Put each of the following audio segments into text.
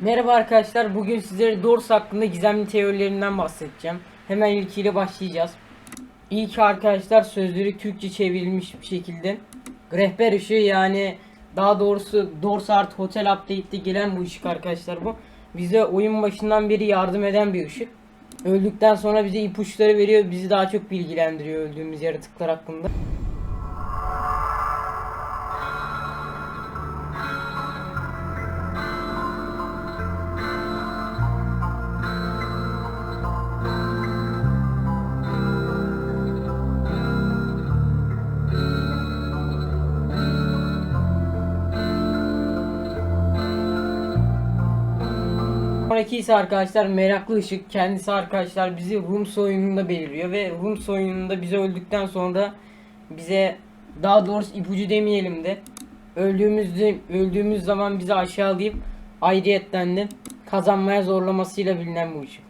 Merhaba arkadaşlar. Bugün sizlere Dors hakkında gizemli teorilerinden bahsedeceğim. Hemen ilkiyle başlayacağız. İlk arkadaşlar sözleri Türkçe çevrilmiş bir şekilde. Rehber ışığı yani daha doğrusu Dors Art Hotel Update'te gelen bu ışık arkadaşlar bu. Bize oyun başından beri yardım eden bir ışık. Öldükten sonra bize ipuçları veriyor. Bizi daha çok bilgilendiriyor öldüğümüz yaratıklar hakkında. Sonraki ise arkadaşlar meraklı ışık. Kendisi arkadaşlar bizi Rooms oyununda belirliyor ve Rooms oyununda bize öldükten sonra bize daha doğrusu ipucu demeyelim de öldüğümüzde öldüğümüz zaman bizi aşağılayıp ayrıyetten de kazanmaya zorlamasıyla bilinen bu ışık.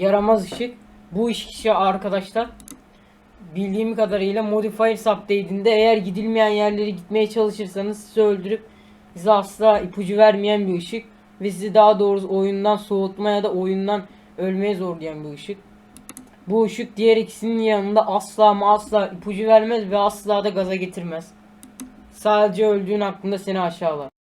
Yaramaz ışık. Bu ışık arkadaşlar bildiğim kadarıyla Modifiers Update'inde eğer gidilmeyen yerlere gitmeye çalışırsanız sizi öldürüp size asla ipucu vermeyen bir ışık ve sizi daha doğrusu oyundan soğutma ya da oyundan ölmeye zorlayan bir ışık. Bu ışık diğer ikisinin yanında asla ama asla ipucu vermez ve asla da gaza getirmez. Sadece öldüğün hakkında seni aşağılar.